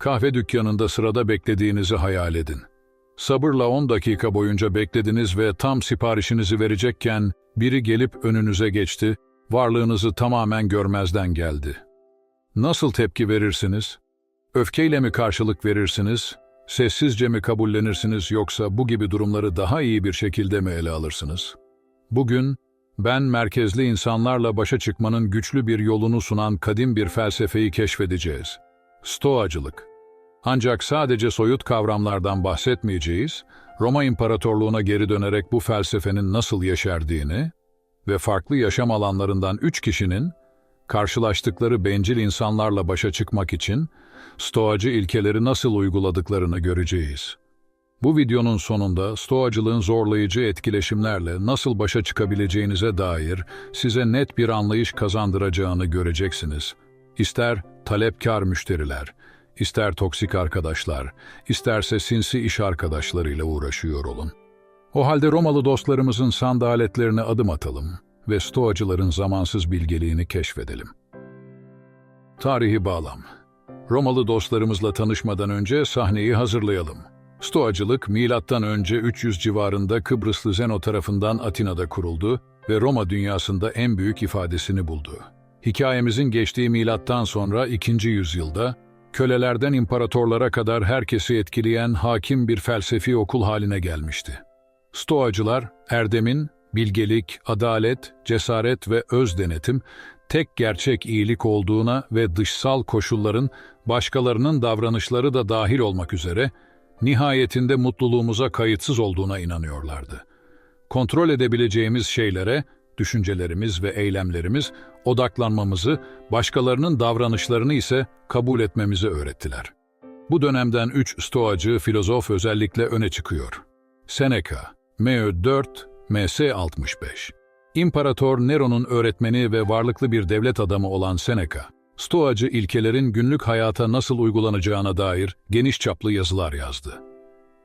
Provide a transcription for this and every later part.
Kahve dükkanında sırada beklediğinizi hayal edin. Sabırla 10 dakika boyunca beklediniz ve tam siparişinizi verecekken biri gelip önünüze geçti, varlığınızı tamamen görmezden geldi. Nasıl tepki verirsiniz? Öfkeyle mi karşılık verirsiniz? Sessizce mi kabullenirsiniz yoksa bu gibi durumları daha iyi bir şekilde mi ele alırsınız? Bugün ben merkezli insanlarla başa çıkmanın güçlü bir yolunu sunan kadim bir felsefeyi keşfedeceğiz. Stoacılık. Ancak sadece soyut kavramlardan bahsetmeyeceğiz, Roma İmparatorluğu'na geri dönerek bu felsefenin nasıl yeşerdiğini ve farklı yaşam alanlarından üç kişinin karşılaştıkları bencil insanlarla başa çıkmak için stoacı ilkeleri nasıl uyguladıklarını göreceğiz. Bu videonun sonunda stoacılığın zorlayıcı etkileşimlerle nasıl başa çıkabileceğinize dair size net bir anlayış kazandıracağını göreceksiniz. İster talepkar müşteriler, ister toksik arkadaşlar, isterse sinsi iş arkadaşlarıyla uğraşıyor olun. O halde Romalı dostlarımızın sandaletlerine adım atalım ve stoacıların zamansız bilgeliğini keşfedelim. Tarihi bağlam Romalı dostlarımızla tanışmadan önce sahneyi hazırlayalım. Stoacılık, milattan önce 300 civarında Kıbrıslı Zeno tarafından Atina'da kuruldu ve Roma dünyasında en büyük ifadesini buldu. Hikayemizin geçtiği milattan sonra 2. yüzyılda, kölelerden imparatorlara kadar herkesi etkileyen hakim bir felsefi okul haline gelmişti. Stoacılar, erdemin, bilgelik, adalet, cesaret ve öz denetim, tek gerçek iyilik olduğuna ve dışsal koşulların, başkalarının davranışları da dahil olmak üzere, nihayetinde mutluluğumuza kayıtsız olduğuna inanıyorlardı. Kontrol edebileceğimiz şeylere, düşüncelerimiz ve eylemlerimiz, odaklanmamızı, başkalarının davranışlarını ise kabul etmemizi öğrettiler. Bu dönemden üç stoacı filozof özellikle öne çıkıyor. Seneca, Meo 4, MS 65. İmparator Nero'nun öğretmeni ve varlıklı bir devlet adamı olan Seneca, Stoacı ilkelerin günlük hayata nasıl uygulanacağına dair geniş çaplı yazılar yazdı.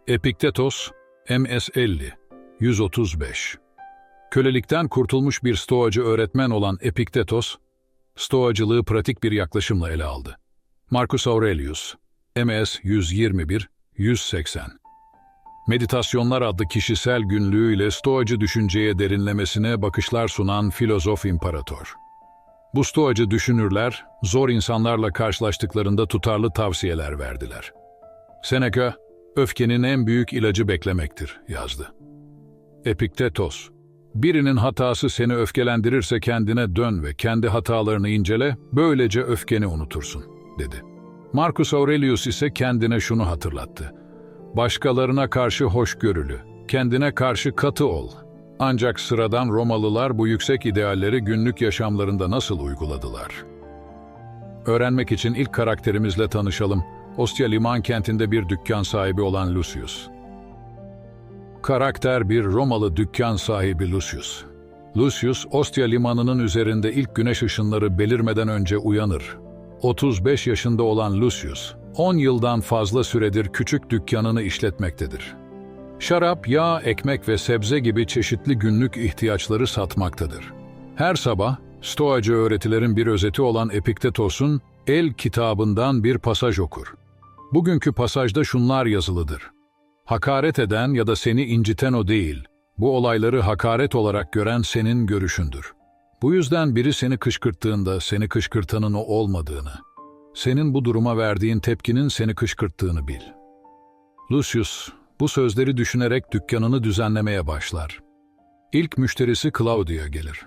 Epiktetos, MS 50, 135 Kölelikten kurtulmuş bir Stoacı öğretmen olan Epiktetos, Stoacılığı pratik bir yaklaşımla ele aldı. Marcus Aurelius, MS 121, 180 Meditasyonlar adlı kişisel günlüğüyle Stoacı düşünceye derinlemesine bakışlar sunan filozof imparator. Bu stoacı düşünürler, zor insanlarla karşılaştıklarında tutarlı tavsiyeler verdiler. Seneca, öfkenin en büyük ilacı beklemektir, yazdı. Epiktetos, birinin hatası seni öfkelendirirse kendine dön ve kendi hatalarını incele, böylece öfkeni unutursun, dedi. Marcus Aurelius ise kendine şunu hatırlattı. Başkalarına karşı hoşgörülü, kendine karşı katı ol. Ancak sıradan Romalılar bu yüksek idealleri günlük yaşamlarında nasıl uyguladılar? Öğrenmek için ilk karakterimizle tanışalım. Ostia liman kentinde bir dükkan sahibi olan Lucius. Karakter bir Romalı dükkan sahibi Lucius. Lucius, Ostia limanının üzerinde ilk güneş ışınları belirmeden önce uyanır. 35 yaşında olan Lucius, 10 yıldan fazla süredir küçük dükkanını işletmektedir. Şarap, yağ, ekmek ve sebze gibi çeşitli günlük ihtiyaçları satmaktadır. Her sabah, Stoacı öğretilerin bir özeti olan Epiktetos'un El kitabından bir pasaj okur. Bugünkü pasajda şunlar yazılıdır. Hakaret eden ya da seni inciten o değil, bu olayları hakaret olarak gören senin görüşündür. Bu yüzden biri seni kışkırttığında seni kışkırtanın o olmadığını, senin bu duruma verdiğin tepkinin seni kışkırttığını bil. Lucius, bu sözleri düşünerek dükkanını düzenlemeye başlar. İlk müşterisi Claudia gelir.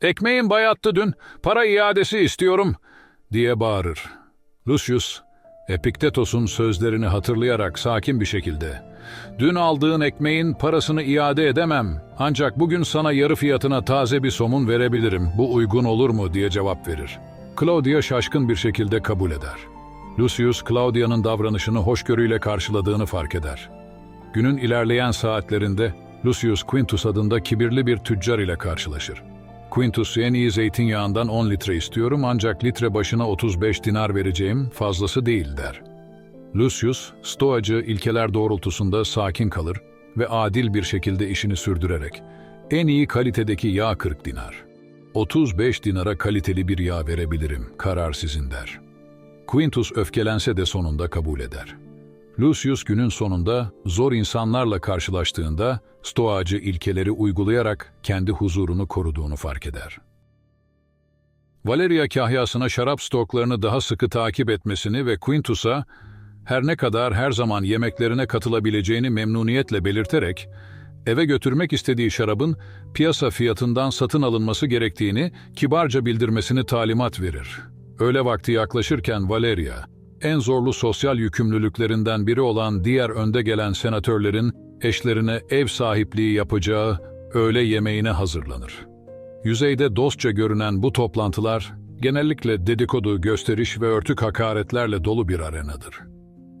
''Ekmeğin bayattı dün, para iadesi istiyorum.'' diye bağırır. Lucius, Epiktetos'un sözlerini hatırlayarak sakin bir şekilde ''Dün aldığın ekmeğin parasını iade edemem ancak bugün sana yarı fiyatına taze bir somun verebilirim. Bu uygun olur mu?'' diye cevap verir. Claudia şaşkın bir şekilde kabul eder. Lucius, Claudia'nın davranışını hoşgörüyle karşıladığını fark eder. Günün ilerleyen saatlerinde Lucius Quintus adında kibirli bir tüccar ile karşılaşır. Quintus en iyi zeytinyağından 10 litre istiyorum ancak litre başına 35 dinar vereceğim fazlası değil der. Lucius, stoacı ilkeler doğrultusunda sakin kalır ve adil bir şekilde işini sürdürerek en iyi kalitedeki yağ 40 dinar. 35 dinara kaliteli bir yağ verebilirim, karar sizin der. Quintus öfkelense de sonunda kabul eder. Lucius günün sonunda zor insanlarla karşılaştığında stoacı ilkeleri uygulayarak kendi huzurunu koruduğunu fark eder. Valeria kahyasına şarap stoklarını daha sıkı takip etmesini ve Quintus'a her ne kadar her zaman yemeklerine katılabileceğini memnuniyetle belirterek, eve götürmek istediği şarabın piyasa fiyatından satın alınması gerektiğini kibarca bildirmesini talimat verir. Öğle vakti yaklaşırken Valeria, en zorlu sosyal yükümlülüklerinden biri olan diğer önde gelen senatörlerin eşlerine ev sahipliği yapacağı öğle yemeğine hazırlanır. Yüzeyde dostça görünen bu toplantılar, genellikle dedikodu, gösteriş ve örtük hakaretlerle dolu bir arenadır.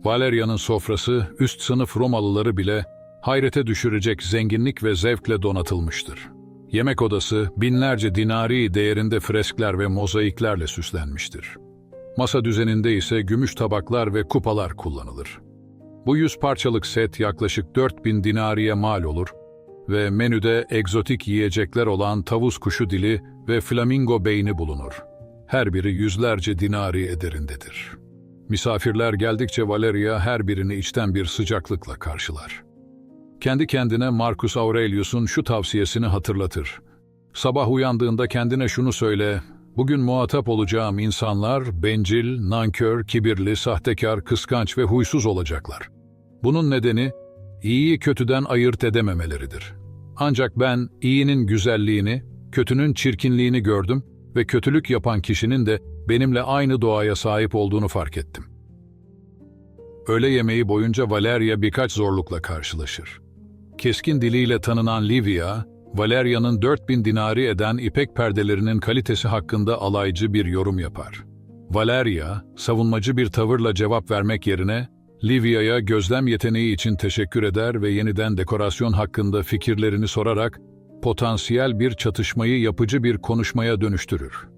Valeria'nın sofrası, üst sınıf Romalıları bile hayrete düşürecek zenginlik ve zevkle donatılmıştır. Yemek odası, binlerce dinari değerinde freskler ve mozaiklerle süslenmiştir. Masa düzeninde ise gümüş tabaklar ve kupalar kullanılır. Bu yüz parçalık set yaklaşık 4000 dinariye mal olur ve menüde egzotik yiyecekler olan tavus kuşu dili ve flamingo beyni bulunur. Her biri yüzlerce dinari ederindedir. Misafirler geldikçe Valeria her birini içten bir sıcaklıkla karşılar. Kendi kendine Marcus Aurelius'un şu tavsiyesini hatırlatır. Sabah uyandığında kendine şunu söyle, bugün muhatap olacağım insanlar bencil, nankör, kibirli, sahtekar, kıskanç ve huysuz olacaklar. Bunun nedeni, iyiyi kötüden ayırt edememeleridir. Ancak ben iyinin güzelliğini, kötünün çirkinliğini gördüm ve kötülük yapan kişinin de benimle aynı doğaya sahip olduğunu fark ettim. Öğle yemeği boyunca Valeria birkaç zorlukla karşılaşır. Keskin diliyle tanınan Livia, Valeria'nın 4000 dinari eden ipek perdelerinin kalitesi hakkında alaycı bir yorum yapar. Valeria, savunmacı bir tavırla cevap vermek yerine, Livia'ya gözlem yeteneği için teşekkür eder ve yeniden dekorasyon hakkında fikirlerini sorarak, potansiyel bir çatışmayı yapıcı bir konuşmaya dönüştürür.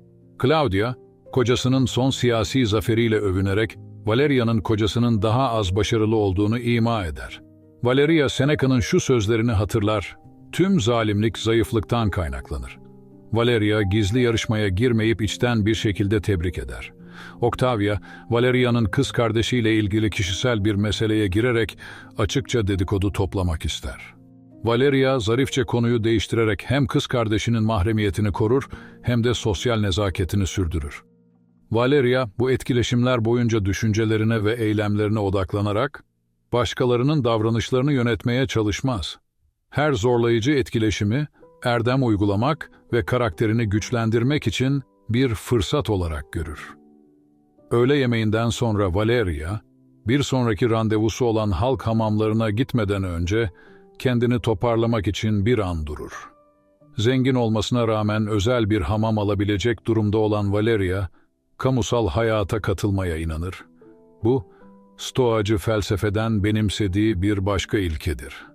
Claudia, kocasının son siyasi zaferiyle övünerek, Valeria'nın kocasının daha az başarılı olduğunu ima eder. Valeria Seneca'nın şu sözlerini hatırlar, tüm zalimlik zayıflıktan kaynaklanır. Valeria gizli yarışmaya girmeyip içten bir şekilde tebrik eder. Octavia, Valeria'nın kız kardeşiyle ilgili kişisel bir meseleye girerek açıkça dedikodu toplamak ister. Valeria zarifçe konuyu değiştirerek hem kız kardeşinin mahremiyetini korur hem de sosyal nezaketini sürdürür. Valeria bu etkileşimler boyunca düşüncelerine ve eylemlerine odaklanarak başkalarının davranışlarını yönetmeye çalışmaz. Her zorlayıcı etkileşimi erdem uygulamak ve karakterini güçlendirmek için bir fırsat olarak görür. Öğle yemeğinden sonra Valeria, bir sonraki randevusu olan halk hamamlarına gitmeden önce kendini toparlamak için bir an durur. Zengin olmasına rağmen özel bir hamam alabilecek durumda olan Valeria, kamusal hayata katılmaya inanır. Bu, Stoacı felsefeden benimsediği bir başka ilkedir.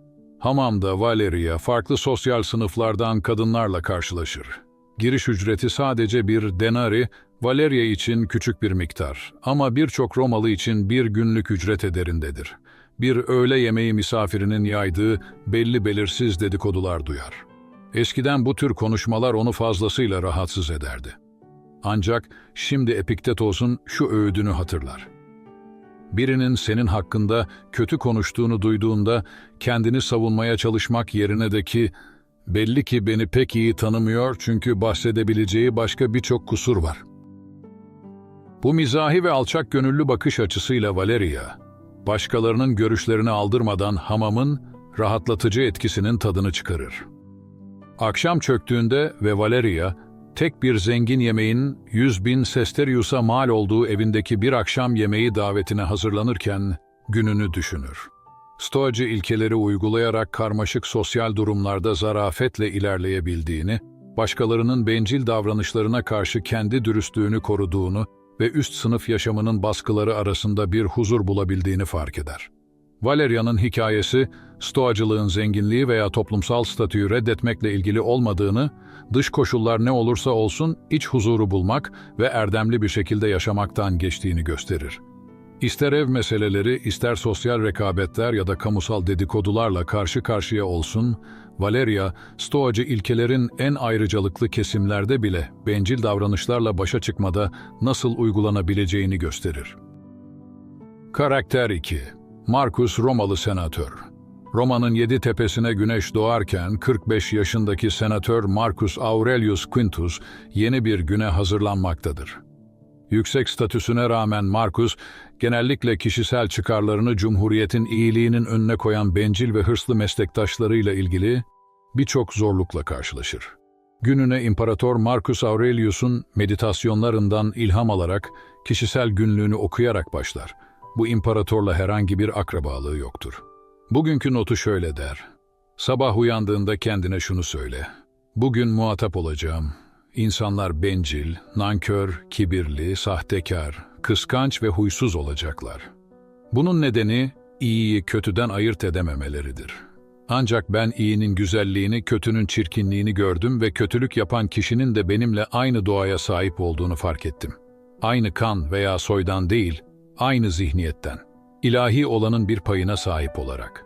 Hamamda Valeria farklı sosyal sınıflardan kadınlarla karşılaşır. Giriş ücreti sadece bir denari, Valeria için küçük bir miktar ama birçok Romalı için bir günlük ücret ederindedir. Bir öğle yemeği misafirinin yaydığı belli belirsiz dedikodular duyar. Eskiden bu tür konuşmalar onu fazlasıyla rahatsız ederdi. Ancak şimdi Epiktetos'un şu öğüdünü hatırlar. Birinin senin hakkında kötü konuştuğunu duyduğunda kendini savunmaya çalışmak yerine de ki belli ki beni pek iyi tanımıyor çünkü bahsedebileceği başka birçok kusur var. Bu mizahi ve alçak gönüllü bakış açısıyla Valeria, başkalarının görüşlerini aldırmadan hamamın rahatlatıcı etkisinin tadını çıkarır. Akşam çöktüğünde ve Valeria, tek bir zengin yemeğin 100 bin sesterius'a mal olduğu evindeki bir akşam yemeği davetine hazırlanırken gününü düşünür. Stoacı ilkeleri uygulayarak karmaşık sosyal durumlarda zarafetle ilerleyebildiğini, başkalarının bencil davranışlarına karşı kendi dürüstlüğünü koruduğunu ve üst sınıf yaşamının baskıları arasında bir huzur bulabildiğini fark eder. Valeria'nın hikayesi, stoacılığın zenginliği veya toplumsal statüyü reddetmekle ilgili olmadığını, dış koşullar ne olursa olsun iç huzuru bulmak ve erdemli bir şekilde yaşamaktan geçtiğini gösterir. İster ev meseleleri, ister sosyal rekabetler ya da kamusal dedikodularla karşı karşıya olsun, Valeria, Stoacı ilkelerin en ayrıcalıklı kesimlerde bile bencil davranışlarla başa çıkmada nasıl uygulanabileceğini gösterir. Karakter 2 Marcus Romalı senatör Roma'nın yedi tepesine güneş doğarken 45 yaşındaki senatör Marcus Aurelius Quintus yeni bir güne hazırlanmaktadır. Yüksek statüsüne rağmen Marcus, genellikle kişisel çıkarlarını Cumhuriyet'in iyiliğinin önüne koyan bencil ve hırslı meslektaşlarıyla ilgili birçok zorlukla karşılaşır. Gününe İmparator Marcus Aurelius'un meditasyonlarından ilham alarak kişisel günlüğünü okuyarak başlar. Bu imparatorla herhangi bir akrabalığı yoktur. Bugünkü notu şöyle der. Sabah uyandığında kendine şunu söyle. Bugün muhatap olacağım. İnsanlar bencil, nankör, kibirli, sahtekar, kıskanç ve huysuz olacaklar. Bunun nedeni iyiyi kötüden ayırt edememeleridir. Ancak ben iyinin güzelliğini, kötünün çirkinliğini gördüm ve kötülük yapan kişinin de benimle aynı doğaya sahip olduğunu fark ettim. Aynı kan veya soydan değil, aynı zihniyetten. İlahi olanın bir payına sahip olarak.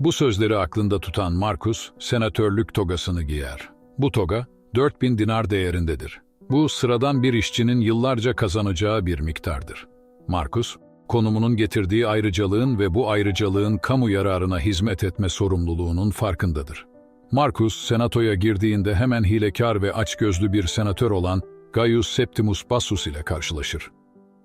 Bu sözleri aklında tutan Markus, senatörlük togasını giyer. Bu toga, 4000 dinar değerindedir. Bu sıradan bir işçinin yıllarca kazanacağı bir miktardır. Markus, konumunun getirdiği ayrıcalığın ve bu ayrıcalığın kamu yararına hizmet etme sorumluluğunun farkındadır. Markus, senatoya girdiğinde hemen hilekar ve açgözlü bir senatör olan Gaius Septimus Bassus ile karşılaşır.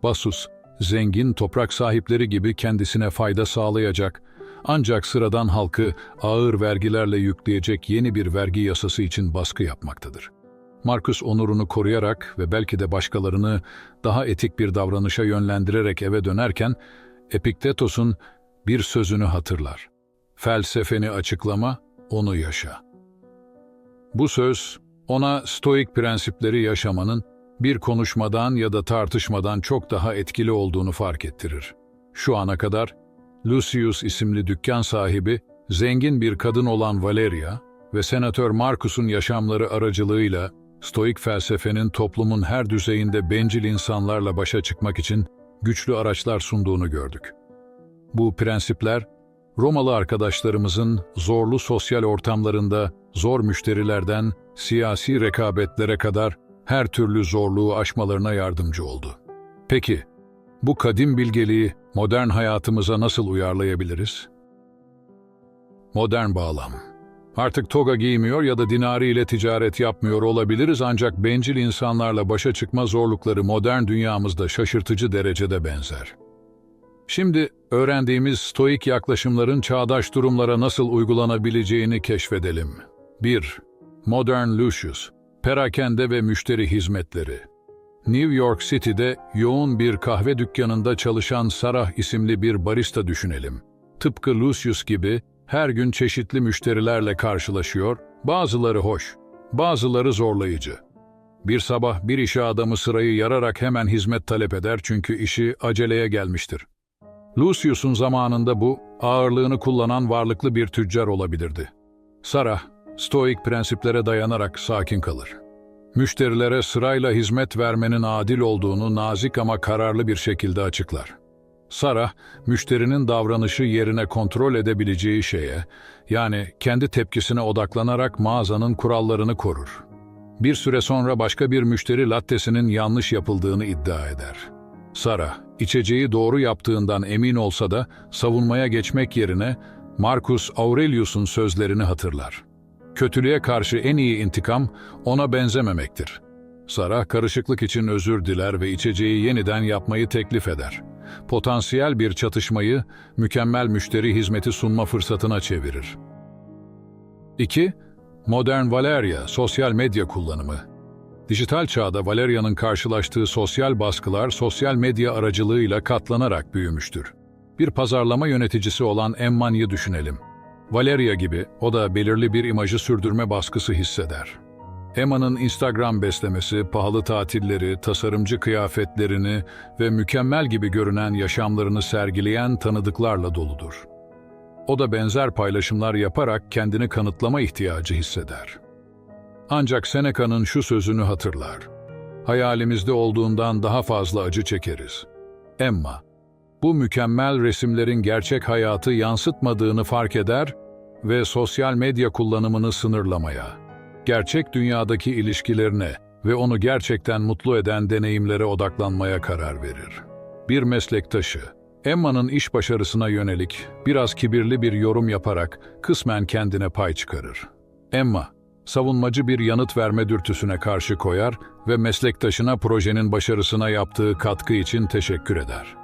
Bassus, zengin toprak sahipleri gibi kendisine fayda sağlayacak, ancak sıradan halkı ağır vergilerle yükleyecek yeni bir vergi yasası için baskı yapmaktadır. Marcus onurunu koruyarak ve belki de başkalarını daha etik bir davranışa yönlendirerek eve dönerken, Epiktetos'un bir sözünü hatırlar. Felsefeni açıklama, onu yaşa. Bu söz, ona stoik prensipleri yaşamanın bir konuşmadan ya da tartışmadan çok daha etkili olduğunu fark ettirir. Şu ana kadar Lucius isimli dükkan sahibi, zengin bir kadın olan Valeria ve senatör Marcus'un yaşamları aracılığıyla Stoik felsefenin toplumun her düzeyinde bencil insanlarla başa çıkmak için güçlü araçlar sunduğunu gördük. Bu prensipler, Romalı arkadaşlarımızın zorlu sosyal ortamlarında zor müşterilerden siyasi rekabetlere kadar her türlü zorluğu aşmalarına yardımcı oldu. Peki, bu kadim bilgeliği modern hayatımıza nasıl uyarlayabiliriz? Modern bağlam Artık toga giymiyor ya da dinari ile ticaret yapmıyor olabiliriz ancak bencil insanlarla başa çıkma zorlukları modern dünyamızda şaşırtıcı derecede benzer. Şimdi öğrendiğimiz stoik yaklaşımların çağdaş durumlara nasıl uygulanabileceğini keşfedelim. 1. Modern Lucius Perakende ve müşteri hizmetleri New York City'de yoğun bir kahve dükkanında çalışan Sarah isimli bir barista düşünelim. Tıpkı Lucius gibi her gün çeşitli müşterilerle karşılaşıyor, bazıları hoş, bazıları zorlayıcı. Bir sabah bir işe adamı sırayı yararak hemen hizmet talep eder çünkü işi aceleye gelmiştir. Lucius'un zamanında bu, ağırlığını kullanan varlıklı bir tüccar olabilirdi. Sarah, stoik prensiplere dayanarak sakin kalır. Müşterilere sırayla hizmet vermenin adil olduğunu nazik ama kararlı bir şekilde açıklar. Sarah, müşterinin davranışı yerine kontrol edebileceği şeye, yani kendi tepkisine odaklanarak mağazanın kurallarını korur. Bir süre sonra başka bir müşteri lattesinin yanlış yapıldığını iddia eder. Sarah, içeceği doğru yaptığından emin olsa da savunmaya geçmek yerine Marcus Aurelius'un sözlerini hatırlar. Kötülüğe karşı en iyi intikam ona benzememektir. Sarah karışıklık için özür diler ve içeceği yeniden yapmayı teklif eder. Potansiyel bir çatışmayı mükemmel müşteri hizmeti sunma fırsatına çevirir. 2. Modern Valeria, sosyal medya kullanımı. Dijital çağda Valeria'nın karşılaştığı sosyal baskılar sosyal medya aracılığıyla katlanarak büyümüştür. Bir pazarlama yöneticisi olan Emma'yı düşünelim. Valeria gibi o da belirli bir imajı sürdürme baskısı hisseder. Emma'nın Instagram beslemesi, pahalı tatilleri, tasarımcı kıyafetlerini ve mükemmel gibi görünen yaşamlarını sergileyen tanıdıklarla doludur. O da benzer paylaşımlar yaparak kendini kanıtlama ihtiyacı hisseder. Ancak Seneca'nın şu sözünü hatırlar. Hayalimizde olduğundan daha fazla acı çekeriz. Emma, bu mükemmel resimlerin gerçek hayatı yansıtmadığını fark eder ve sosyal medya kullanımını sınırlamaya, gerçek dünyadaki ilişkilerine ve onu gerçekten mutlu eden deneyimlere odaklanmaya karar verir. Bir meslektaşı, Emma'nın iş başarısına yönelik biraz kibirli bir yorum yaparak kısmen kendine pay çıkarır. Emma, savunmacı bir yanıt verme dürtüsüne karşı koyar ve meslektaşına projenin başarısına yaptığı katkı için teşekkür eder.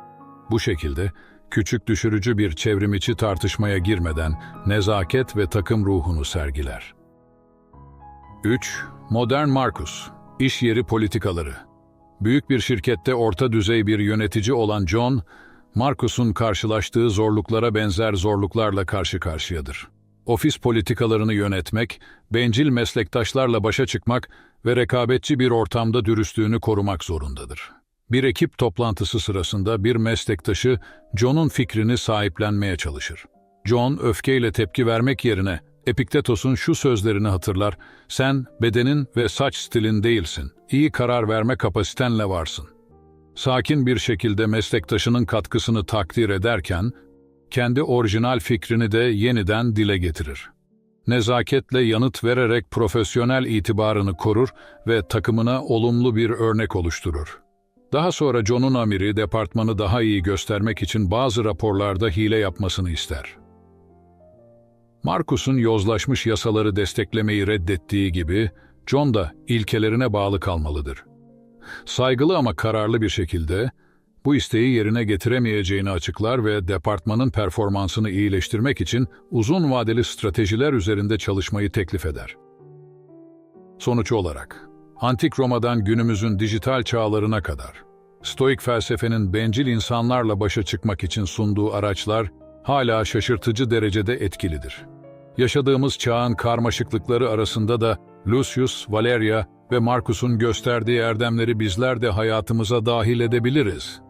Bu şekilde küçük düşürücü bir çevrimiçi tartışmaya girmeden nezaket ve takım ruhunu sergiler. 3. Modern Marcus İş yeri politikaları Büyük bir şirkette orta düzey bir yönetici olan John, Marcus'un karşılaştığı zorluklara benzer zorluklarla karşı karşıyadır. Ofis politikalarını yönetmek, bencil meslektaşlarla başa çıkmak ve rekabetçi bir ortamda dürüstlüğünü korumak zorundadır. Bir ekip toplantısı sırasında bir meslektaşı John'un fikrini sahiplenmeye çalışır. John öfkeyle tepki vermek yerine Epiktetos'un şu sözlerini hatırlar, sen bedenin ve saç stilin değilsin, iyi karar verme kapasitenle varsın. Sakin bir şekilde meslektaşının katkısını takdir ederken, kendi orijinal fikrini de yeniden dile getirir. Nezaketle yanıt vererek profesyonel itibarını korur ve takımına olumlu bir örnek oluşturur. Daha sonra John'un amiri departmanı daha iyi göstermek için bazı raporlarda hile yapmasını ister. Marcus'un yozlaşmış yasaları desteklemeyi reddettiği gibi John da ilkelerine bağlı kalmalıdır. Saygılı ama kararlı bir şekilde bu isteği yerine getiremeyeceğini açıklar ve departmanın performansını iyileştirmek için uzun vadeli stratejiler üzerinde çalışmayı teklif eder. Sonuç olarak, Antik Roma'dan günümüzün dijital çağlarına kadar, Stoik felsefenin bencil insanlarla başa çıkmak için sunduğu araçlar hala şaşırtıcı derecede etkilidir. Yaşadığımız çağın karmaşıklıkları arasında da Lucius, Valeria ve Marcus'un gösterdiği erdemleri bizler de hayatımıza dahil edebiliriz.